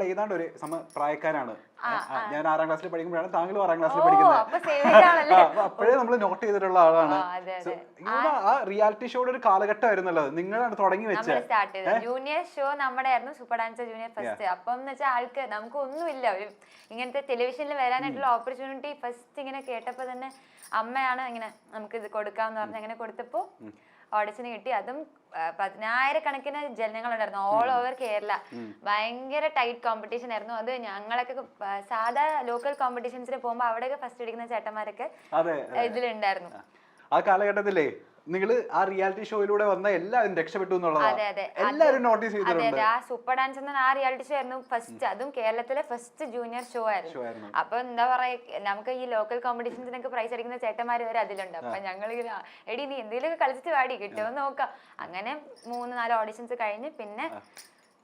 നമ്മൾ ഏതാണ്ട് ഒരു സമ പ്രായക്കാരാണ്. ഞാൻ ആറാം ക്ലാസ്സിൽ പഠിക്കുമ്പോഴാണ് താങ്കളും ആറാം ക്ലാസ്സിൽ പഠിക്കുന്നത്. അപ്പോഴേ നമ്മൾ നോട്ട് ചെയ്തിട്ടുള്ള ആളാണ്. ആ, റിയാലിറ്റി ഷോയുടെ ഒരു കാലഘട്ടമായിരുന്നല്ലോ. നിങ്ങളാണ് തുടങ്ങി വെച്ചത്. ജൂനിയർ ഷോ നമ്മുടെ ആയിരുന്നു സൂപ്പർ ഡാൻസർ ജൂനിയർ ഫസ്റ്റ് അപ്പം എന്ന് വെച്ചാൽ ആൾക്ക് നമുക്ക് ഒന്നുമില്ല. ഒരു ഇങ്ങനത്തെ ടെലിവിഷനിൽ വരാനായിട്ടുള്ള ഓപ്പർച്യൂണിറ്റി ഫസ്റ്റ് ഇങ്ങനെ കേട്ടപ്പോൾ തന്നെ അമ്മയാണ് ഇങ്ങനെ നമുക്ക് ഇത് കൊടുക്കാമെന്ന് പറഞ്ഞ് അങ്ങനെ കൊടുത്തപ്പോൾ ഓഡിഷന് കിട്ടി. അതും പതിനായിരക്കണക്കിന് ജനങ്ങളുണ്ടായിരുന്നു. All over Kerala. ഭയങ്കര ടൈറ്റ് കോമ്പറ്റീഷൻ ആയിരുന്നു. അത് ഞങ്ങളൊക്കെ സാധാ ലോക്കൽ കോമ്പറ്റീഷൻസിന് പോകുമ്പോൾ അവിടെയൊക്കെ ഫസ്റ്റ് അടിക്കുന്ന ചേട്ടന്മാരൊക്കെ ഇതിലുണ്ടായിരുന്നു. ആ കാലഘട്ടത്തിലേ നിങ്ങൾ ആ റിയാലിറ്റി ഷോയിലൂടെ വന്ന എല്ലാവരും രക്ഷപ്പെട്ടു എന്നുള്ളതാണ് എല്ലാവരും നോട്ടീസ് ചെയ്തിട്ടുണ്ട്. ആ സൂപ്പർ ഡാൻസ് എന്ന ആ റിയാലിറ്റി ഷോ ആയിരുന്നു ഫസ്റ്റ് അതും കേരളത്തിലെ ഫസ്റ്റ് ജൂനിയർ ഷോ ആയിരുന്നു. അപ്പൊ എന്താ പറയാ നമുക്ക് ഈ ലോക്കൽ കോമ്പറ്റീഷൻസിനൊക്കെ പ്രൈസ് അടിക്കുന്ന ചേട്ടന്മാർ വരെ അതിലുണ്ട്. അപ്പൊ ഞങ്ങൾ എടി നീ എന്തെങ്കിലുമൊക്കെ കളിച്ചിട്ട് പാടി കിട്ടുമോ നോക്കാം. അങ്ങനെ മൂന്ന് നാല് ഓഡിഷൻസ് കഴിഞ്ഞ് പിന്നെ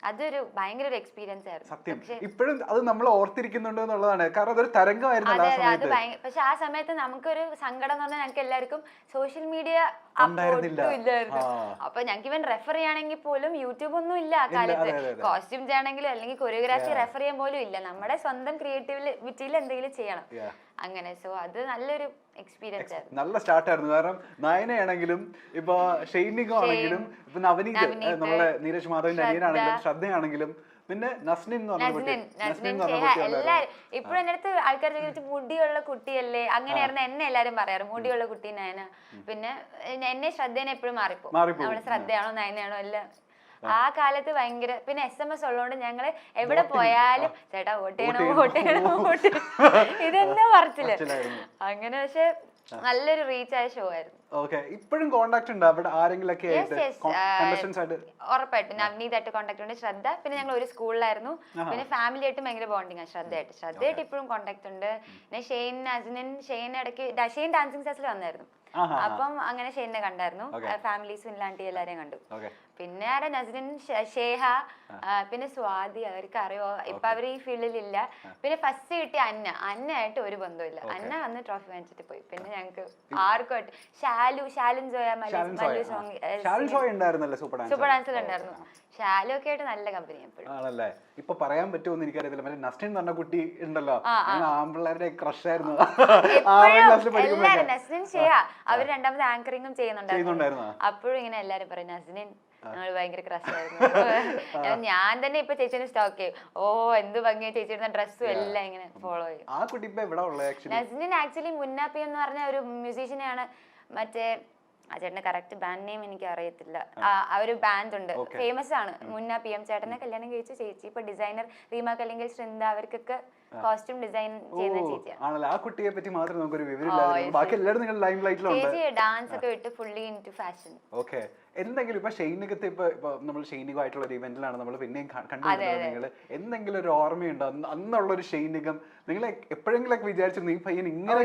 അതൊരു ഭയങ്കര ഒരു എക്സ്പീരിയൻസ് ആയിരുന്നു. സത്യം. ഇപ്പോഴും അത് നമ്മൾ ഓർത്തിരിക്കുന്നുണ്ട് എന്നുള്ളതാണ്. കാരണം അതൊരു തരംഗമായിരുന്നു അതെ അതെ പക്ഷെ ആ സമയത്ത് നമുക്കൊരു സങ്കടം എന്ന് പറഞ്ഞാൽ ഞങ്ങൾക്ക് എല്ലാവർക്കും സോഷ്യൽ മീഡിയ. ഇല്ലായിരുന്നു. അപ്പൊ ഞങ്ങൾക്ക് ഇവൻ റെഫർ ചെയ്യണമെങ്കിൽ പോലും യൂട്യൂബ് ഒന്നും ഇല്ല ആ കാലത്ത്. കോസ്റ്റ്യൂംസ് ചെയ്യണമെങ്കിലും അല്ലെങ്കിൽ കൊറിയോഗ്രാഫി റെഫർ ചെയ്യാൻ പോലും ഇല്ല. നമ്മുടെ സ്വന്തം ക്രിയേറ്റിവിറ്റിയിൽ എന്തെങ്കിലും ചെയ്യണം. അങ്ങനെ. സോ അത് നല്ലൊരു എക്സ്പീരിയൻസ് ആയിരുന്നു. നല്ല സ്റ്റാർട്ട് ആയിരുന്നു. കാരണം നയനയാണെങ്കിലും ഇപ്പൊ ഷെയ്നികോ ആണെങ്കിലും ഇപ്പൊ നവനീത് നമ്മുടെ നമ്മളെ നീരജ് മാധവന്റെ. അനിയനാണെങ്കിലും ശ്രദ്ധയാണെങ്കിലും പിന്നെ നസ്നിൻ. എല്ലാരും ഇപ്പോഴും എന്റെ അടുത്ത് ആൾക്കാർ ചോദിച്ചു മുടിയുള്ള കുട്ടിയല്ലേ? അങ്ങനെയായിരുന്നു എന്നെ എല്ലാരും പറയാറ്. മുടിയുള്ള കുട്ടി നയന. പിന്നെ എന്നെ- ശ്രദ്ധേനെ എപ്പോഴും മാറിപ്പോ നമ്മുടെ ശ്രദ്ധയാണോ നയനയാണോ എല്ലാം ആ കാലത്ത് ഭയങ്കര പിന്നെ എസ് എം എസ് ഉള്ളതുകൊണ്ട് ഞങ്ങൾ എവിടെ പോയാലും ചേട്ടാ വോട്ട് ചെയ്യണോ. വോട്ട് ചെയ്യണോ? വോട്ട് ഇതെന്നെ പറച്ചില്ല അങ്ങനെ പക്ഷെ നല്ലൊരു റീച്ച് ആയ ഷോ ആയിരുന്നു. ഓക്കെ ഇപ്പോഴും കോണ്ടാക്ട് ഉണ്ട്? അവിടെ ആരെങ്കിലും ഒക്കെ ഉറപ്പായിട്ടും. നവനീതായിട്ട് കോൺടാക്ട് ഉണ്ട്. ശ്രദ്ധ. പിന്നെ ഞങ്ങൾ ഒരു സ്കൂളിലായിരുന്നു പിന്നെ ഫാമിലി ആയിട്ട് ഭയങ്കര ബോണ്ടിങ് ആണ് ശ്രദ്ധയായിട്ട്. ശ്രദ്ധയായിട്ട് ഇപ്പോഴും കോൺടാക്ട് ഉണ്ട്. പിന്നെ ഷെയ്ൻ അജിനൻ ഷെയ്ൻ ഇടയ്ക്ക് ഷെയ്ൻ ഡാൻസിങ് ക്ലാസ്സിൽ വന്നായിരുന്നു. അപ്പം അങ്ങനെ ഷെയ്നെ കണ്ടായിരുന്നു. ഫാമിലി സുനിലാണ്ടി ഇല്ലാണ്ട് എല്ലാരെയും കണ്ടു. പിന്നെ ആരാ? നസ്രിൻ ഷേഹ പിന്നെ സ്വാതി അവർക്ക് അറിയോ ഇപ്പൊ അവർ ഈ ഫീൽഡിൽ ഇല്ല പിന്നെ ഫസ്റ്റ് കിട്ടിയ അന്ന. അന്ന ആയിട്ട് ഒരു ബന്ധമില്ല അന്ന വന്ന് ട്രോഫി വാങ്ങിച്ചിട്ട് പോയി. പിന്നെ ഞങ്ങൾക്ക് ആർക്കും ഷാലു ഷാലു ഷാലുൻ ജോയ Mallu song super dance super ഡാൻസിൽ ഉണ്ടായിരുന്നു. ഷാലു ഒക്കെ ആയിട്ട് നല്ല കമ്പനി എപ്പോഴും ആണല്ലേ? ഇപ്പൊ പറയാൻ പറ്റുമോ എനിക്കറിയത്തില്ല. മറ്റേ നസ്റ്റിൻ പറഞ്ഞ കുട്ടി ഉണ്ടല്ലോ. ആ, ഞാൻ ആമ്പിള്ളേരുടെ ക്രഷ് ആയിരുന്നു. ആറാം ക്ലാസ്സിൽ എപ്പോഴും അവർ രണ്ടാമത് ആങ്കറിങ്ങും ചെയ്യുന്നുണ്ടായിരുന്നു. അപ്പോഴും ഇങ്ങനെ എല്ലാരും പറയും നസ്ലിൻ ഞങ്ങൾ ഭയങ്കര ക്രഷായിരുന്നു ഞാൻ തന്നെ ഇപ്പൊ ചേച്ചിനെ സ്റ്റോക്ക് ചെയ്യും. ഓ എന്ത് ഭംഗിയാ ചേച്ചിയുടെ ഡ്രസ്സും എല്ലാം ഇങ്ങനെ ഫോളോ ചെയ്യും. നസ്ലിൻ ആക്ച്വലി മുന്നാപ്പി എന്ന് പറഞ്ഞ ഒരു മ്യൂസീഷ്യനെയാണ് മറ്റേ ആ ചേട്ടന്റെ കറക്റ്റ് ബാൻഡ് നെയിം എനിക്ക് അറിയത്തില്ല ആ ആ ഒരു ബാൻഡ് ഉണ്ട്. ഫേമസ് ആണ്. മുന്ന പി എം ചേട്ടനെ കല്യാണം കഴിച്ച ചേച്ചി. ഇപ്പൊ ഡിസൈനർ റീമാക്ക് അല്ലെങ്കിൽ ശൃന്ദ അവർക്കൊക്കെ കോസ്റ്റ്യൂം ഡിസൈൻ ചെയ്യുന്ന ചേച്ചിയാണ് ആണല്ലോ. ആ കുട്ടിയെ പറ്റി മാത്രം നമുക്കൊരു വിവരം ബാക്കി എല്ലാവരും നിങ്ങൾ ലൈം ലൈറ്റിലുണ്ട് ചേച്ചി ഡാൻസ് ഒക്കെ വിട്ട് fully in to fashion okay എന്തെങ്കിലും ഇപ്പൊ ഷൈനികത്തെ ഇപ്പൊ ഇപ്പൊ നമ്മൾ ഷെയ്നികമായിട്ടുള്ള ഒരു ഇവന്റിലാണ് നമ്മൾ പിന്നെയും ക- നിങ്ങൾ എന്തെങ്കിലും ഒരു ഓർമ്മയുണ്ടോ? അന്നുള്ള ഒരു ഷെയ്നികം? നിങ്ങൾ എപ്പോഴെങ്കിലും ഒക്കെ വിചാരിച്ചു നീ പയ്യൻ ഇങ്ങനെ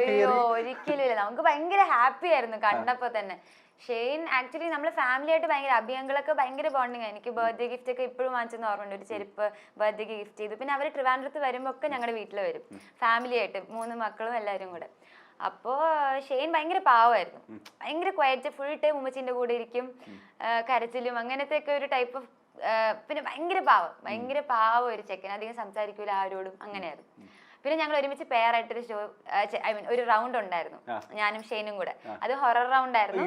ഒരിക്കലും ഇല്ല നമുക്ക് ഭയങ്കര ഹാപ്പി ആയിരുന്നു കണ്ടപ്പോ തന്നെ. ഷെയ്ൻ ആക്ച്വലി നമ്മൾ ഫാമിലി ആയിട്ട് ഭയങ്കര അഭിയങ്ങളൊക്കെ ഭയങ്കര ബോണ്ടിങ് എനിക്ക് ബർത്ത്ഡേ ഗിഫ്റ്റ് ഒക്കെ ഇപ്പോഴും വാങ്ങിച്ചെന്ന് ഓർമ്മയുണ്ട്. ഒരു ചെരുപ്പ് ബർത്ത്ഡേ ഗിഫ്റ്റ് ചെയ്തു. പിന്നെ അവർ ട്രിവാൻഡ്രത്ത് വരുമ്പോൾ ഒക്കെ ഞങ്ങളുടെ വീട്ടിൽ വരും. ഫാമിലി ആയിട്ട് മൂന്ന് മക്കളും എല്ലാവരും കൂടെ. അപ്പോൾ ഷെയ്ൻ ഭയങ്കര പാവമായിരുന്നു ഭയങ്കര ക്വയറ്റ് ഫുൾ ടൈം ഉമ്മച്ചിന്റെ കൂടെ ഇരിക്കും കരച്ചിലും അങ്ങനത്തെ ഒക്കെ ഒരു ടൈപ്പ് ഓഫ് പിന്നെ ഭയങ്കര പാവം. ഭയങ്കര പാവം ഒരു ചെക്കൻ. അധികം സംസാരിക്കൂല ആരോടും. അങ്ങനെയായിരുന്നു. പിന്നെ ഞങ്ങൾ ഒരുമിച്ച് പെയറായിട്ടൊരു ഷോ ഐ മീൻ ഒരു റൗണ്ട് ഉണ്ടായിരുന്നു. ഞാനും ഷെയ്നും കൂടെ. അത് ഹൊറർ റൗണ്ട് ആയിരുന്നു.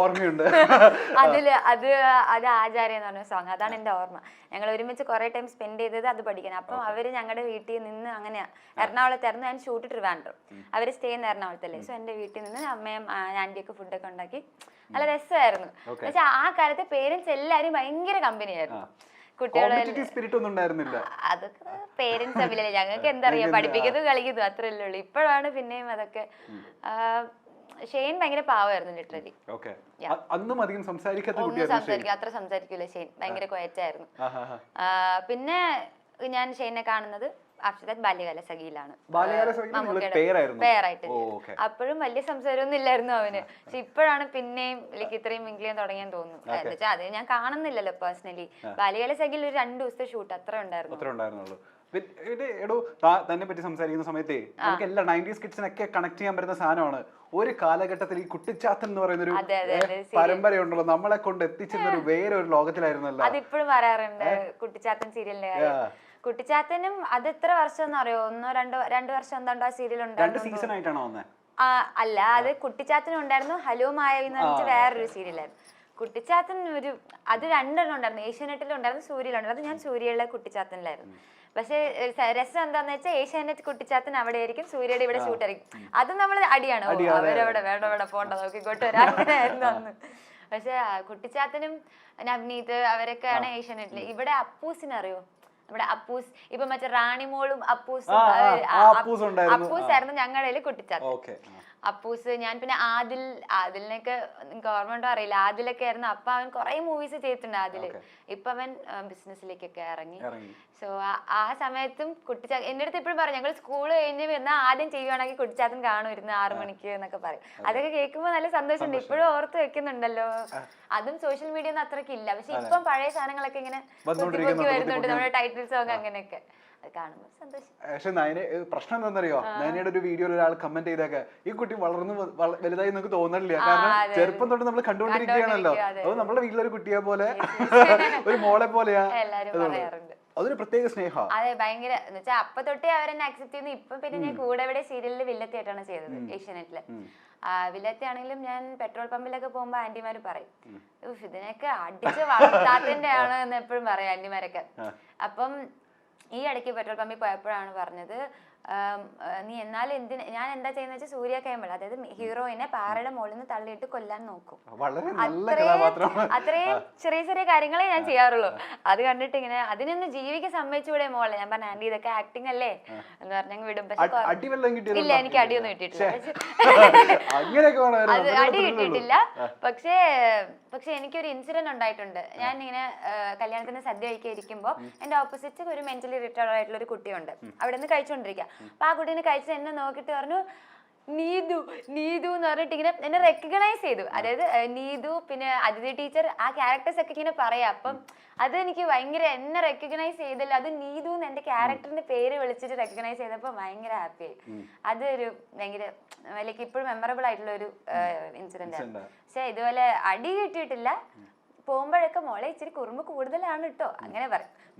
ഓർമ്മയുണ്ട്. അതിൽ അത് അത് ആചാര്യ എന്ന് പറഞ്ഞ സോങ് അതാണ് എന്റെ ഓർമ്മ. ഞങ്ങൾ ഒരുമിച്ച് കുറെ ടൈം സ്പെൻഡ് ചെയ്തത് അത് പഠിക്കണം. അപ്പം അവർ ഞങ്ങളുടെ വീട്ടിൽ നിന്ന് അങ്ങനെയാ. എറണാകുളത്തായിരുന്നു ഞാൻ ഷൂട്ട് ട്രിവാൻഡ്രം. അവർ സ്റ്റേ ചെയ്യുന്ന എറണാകുളത്തല്ലേ. സോ എന്റെ വീട്ടിൽ നിന്ന് അമ്മയും ആന്റിയൊക്കെ ഫുഡൊക്കെ ഉണ്ടാക്കി. നല്ല രസമായിരുന്നു. പക്ഷെ ആ കാലത്തെ പേരൻസ് എല്ലാരും ഭയങ്കര കമ്പനിയായിരുന്നു കോമ്പറ്റീറ്റീവ് സ്പിരിറ്റ് ഒന്നും ഉണ്ടായിരുന്നില്ല. അതൊക്കെ പേരൻസ് തമ്മിലല്ലേ. ഞങ്ങൾക്ക് എന്തറിയാം പഠിപ്പിക്കുന്നു കളിക്കുന്നു അത്രയല്ലേ ഉള്ളൂ ഇപ്പോഴാണ് പിന്നെയും അതൊക്കെ ഷെയ്ൻ ഭയങ്കര പാവമായിരുന്നു ലിറ്ററലി അന്നും അധികം സംസാരിക്കാത്ത ഒന്നും കുട്ടിയായിരുന്നു സംസാരിക്കും അത്ര സംസാരിക്കൂല ഷെയ്ൻ. ഭയങ്കര ക്വയറ്റ് ആയിരുന്നു. പിന്നെ ഞാൻ ഷെയ്നെ കാണുന്നത് ദാറ്റ് ബാല്യകാല സഖിയിലാണ്. പേരായിട്ട്. അപ്പോഴും വലിയ സംസാരമൊന്നും ഇല്ലായിരുന്നു അവന് പക്ഷെ ഇപ്പോഴാണ് പിന്നെയും ലൈക്ക് ഇത്രയും മിങ്കിൾ ചെയ്യാൻ തുടങ്ങിയാൻ തോന്നുന്നു എന്താ വെച്ചാൽ അത് ഞാൻ കാണുന്നില്ലല്ലോ പേഴ്സണലി. ബാല്യകാല സഖിയിൽ ഒരു രണ്ടു ദിവസത്തെ ഷൂട്ട് അത്ര ഉണ്ടായിരുന്നു. എടോ തന്നെ പറ്റി സംസാരിക്കുന്ന സമയത്തെ നമുക്ക് എല്ലാ നയന്റീസ് കിഡ്സിനൊക്കെ കണക്ട് ചെയ്യാൻ പറ്റുന്ന സാധനമാണ് ഒരു കാലഘട്ടത്തിൽ ഈ കുട്ടിച്ചാത്തൻ എന്ന് പറയുന്ന ഒരു അതെ, പരമ്പരയുണ്ടല്ലോ. നമ്മളെ കൊണ്ട് എത്തിച്ചിരുന്ന ഒരു വേറെ ഒരു ലോകത്തിലായിരുന്നല്ലോ. അതിപ്പോഴും പറയാറുണ്ട് കുട്ടിച്ചാത്തൻ സീരിയലിന്റെ കുട്ടിച്ചാത്തനും അത് എത്ര വർഷം എന്ന് അറിയോ? ഒന്നോ രണ്ടോ രണ്ടു വർഷം എന്താണ്ടോ ആ സീരിയൽ രണ്ട് ഉണ്ടായിരുന്നു സീസൺ ആയിട്ടാണോ വന്നത് അല്ല അത് കുട്ടിച്ചാത്തനും ഉണ്ടായിരുന്നു ഹലോ മായ എന്ന് പറഞ്ഞിട്ട് വേറൊരു സീരിയലായിരുന്നു. കുട്ടിച്ചാത്തൻ ഒരു അത് രണ്ടെണ്ണം ഉണ്ടായിരുന്നു ഏഷ്യാനെറ്റിൽ ഉണ്ടായിരുന്നു സൂര്യയിലുണ്ടായിരുന്നു. അത് ഞാൻ സൂര്യയിലെ കുട്ടിച്ചാത്തനിലായിരുന്നു. പക്ഷേ രസം എന്താന്ന് വെച്ചാൽ ഏഷ്യാനെറ്റ് കുട്ടിച്ചാത്തൻ അവിടെ ആയിരിക്കും സൂര്യയുടെ ഇവിടെ ഷൂട്ട് ആയിരിക്കും അത് നമ്മൾ അടിയാണ്. അവരവിടെ വേണ്ട വേണ്ട പോണ്ട നോക്കിക്കോട്ട് വരാം. അങ്ങനെയായിരുന്നു അന്ന്. പക്ഷെ കുട്ടിച്ചാത്തനും നവനീത് അവരൊക്കെയാണ് ഏഷ്യാനെറ്റിൽ ഇവിടെ അപ്പൂസിനെ അറിയോ? നമ്മുടെ അപ്പൂസ് ഇപ്പൊ മറ്റേ റാണിമോളും അപ്പൂസും അപ്പൂസ് ആയിരുന്നു ഞങ്ങളുടെ കുട്ടിച്ചാത്തൻ ഓക്കെ. അപ്പൂസ് ഞാൻ പിന്നെ ആദിൽ ആദിലിനൊക്കെ നിങ്ങൾക്ക് ഓർമ്മ ഉണ്ടോ അറിയില്ല. ആദിലൊക്കെ ആയിരുന്നു. അപ്പൊ അവൻ കുറെ മൂവീസ് ചെയ്തിട്ടുണ്ട് ആദിൽ. ഇപ്പൊ അവൻ ബിസിനസ്സിലേക്കൊക്കെ ഇറങ്ങി. സോ ആ സമയത്തും കുട്ടിച്ചാ എന്റെ അടുത്ത് ഇപ്പോഴും പറയും ഞങ്ങൾ സ്കൂൾ കഴിഞ്ഞ് വരുന്ന ആദ്യം ചെയ്യുവാണെങ്കിൽ കുട്ടിച്ചാത്തൻ കാണുമായിരുന്നു ആറു മണിക്ക് എന്നൊക്കെ പറയും. അതൊക്കെ കേൾക്കുമ്പോൾ നല്ല സന്തോഷമുണ്ട്. ഇപ്പോഴും ഓർത്ത് വെക്കുന്നുണ്ടല്ലോ. അതും സോഷ്യൽ മീഡിയ ഒന്നും അത്രക്കില്ല പക്ഷെ ഇപ്പം പഴയ സാധനങ്ങളൊക്കെ ഇങ്ങനെ വരുന്നുണ്ട്. നമ്മുടെ ടൈറ്റിൽ സോങ് അങ്ങനെയൊക്കെ. കാണുമ്പോൾ സന്തോഷം. പക്ഷെ നയന പ്രശ്നം എന്താണെന്നറിയോ? നയനയുടെ ഒരു വീഡിയോയിൽ ഒരാൾ കമന്റ് ചെയ്തൊക്കെ ഈ കുട്ടി വളർന്ന് വലുതായി നമുക്ക് തോന്നണില്ല. കാരണം ചെറുപ്പം തൊട്ട് നമ്മൾ കണ്ടുകൊണ്ടിരിക്കുകയാണല്ലോ. അതെ. നമ്മുടെ വീട്ടിലൊരു കുട്ടിയെ പോലെ ഒരു മോളെ പോലെയാ എല്ലാരും. പറയാറുണ്ട്. അതൊരു പ്രത്യേക സ്നേഹ. അതെ ഭയങ്കര എന്ന് വെച്ചാൽ അപ്പൊ തൊട്ടേ അവരെന്നെ അക്സെപ്റ്റ് ചെയ്യുന്നു. ഇപ്പൊ പിന്നെ ഞാൻ കൂടെ ഇവിടെ സീരിയലിൽ വില്ലത്തിയായിട്ടാണ് ചെയ്തത് ഏഷ്യാനെറ്റിൽ. വില്ലത്തി ആണെങ്കിലും ഞാൻ പെട്രോൾ പമ്പിലൊക്കെ പോകുമ്പോ ആന്റിമാര് പറയും "ഉഫ്, ഇതിനൊക്കെ അടിച്ച് വളർത്താത്തന്റെ ആണ് എന്ന് എപ്പോഴും പറയും ആന്റിമാരൊക്കെ. അപ്പം ഈ ഇടയ്ക്ക് പെട്രോൾ പമ്പിൽ പോയപ്പോഴാണ് പറഞ്ഞത് നീ എന്നാൽ എന്തിന് ഞാൻ എന്താ ചെയ്യുന്ന വെച്ചാൽ സൂര്യ കേമൾ അതായത് ഹീറോയിനെ പാറയുടെ മുകളിൽ നിന്ന് തള്ളിയിട്ട് കൊല്ലാൻ നോക്കും. അത്രയും അത്രയും ചെറിയ ചെറിയ കാര്യങ്ങളെ ഞാൻ ചെയ്യാറുള്ളൂ. അത് കണ്ടിട്ട് ഇങ്ങനെ അതിനൊന്ന് ജീവിക്കാൻ സമ്മതിച്ചൂടെ മോളെ. ഞാൻ പറഞ്ഞ ആന്റി ഇതൊക്കെ ആക്ടിങ് അല്ലേ? എന്ന് പറഞ്ഞങ്ങ് വിടും. പക്ഷെ ഇല്ല എനിക്ക് അടിയൊന്നും കിട്ടിയിട്ടില്ല. അടി കിട്ടിയിട്ടില്ല. പക്ഷേ പക്ഷെ എനിക്കൊരു ഇൻസിഡന്റ് ഉണ്ടായിട്ടുണ്ട്. ഞാൻ ഇങ്ങനെ കല്യാണത്തിന് സദ്യ കഴിക്കാൻ ഇരിക്കുമ്പോൾ എന്റെ ഓപ്പോസിറ്റ് ഒരു മെന്റലി റിട്ടയർഡ് ആയിട്ടുള്ള ഒരു കുട്ടിയുണ്ട്. അവിടെ നിന്ന് കഴിച്ചുകൊണ്ടിരിക്കുക അപ്പൊ ആ കുട്ടീനെ കഴിച്ച് എന്നെ നോക്കിയിട്ട് പറഞ്ഞു നീതു നീതു എന്ന് പറഞ്ഞിട്ട് ഇങ്ങനെ എന്നെ റെക്കഗ്നൈസ് ചെയ്തു. അതായത് നീതു പിന്നെ അതിഥി ടീച്ചർ ആ ക്യാരക്ടേഴ്സ് ഒക്കെ ഇങ്ങനെ പറയാം. അപ്പം അത് എനിക്ക് ഭയങ്കര എന്നെ റെക്കഗ്നൈസ് ചെയ്തല്ലോ. അത് നീതു എന്ന് എന്റെ ക്യാരക്ടറിന്റെ പേര് വിളിച്ചിട്ട് റെക്കഗ്നൈസ് ചെയ്തപ്പോൾ ഭയങ്കര ഹാപ്പി ആയി. അതൊരു ഭയങ്കര ലൈക്ക് ഇപ്പോഴും മെമ്മറബിൾ ആയിട്ടുള്ള ഒരു ഇൻസിഡന്റ് ആണ്. പക്ഷെ ഇതുപോലെ അടി കിട്ടിയിട്ടില്ല. പോകുമ്പോഴൊക്കെ മോളെ ഇച്ചിരി കുറുമ്പ് കൂടുതലാണ് കേട്ടോ അങ്ങനെ പറയും.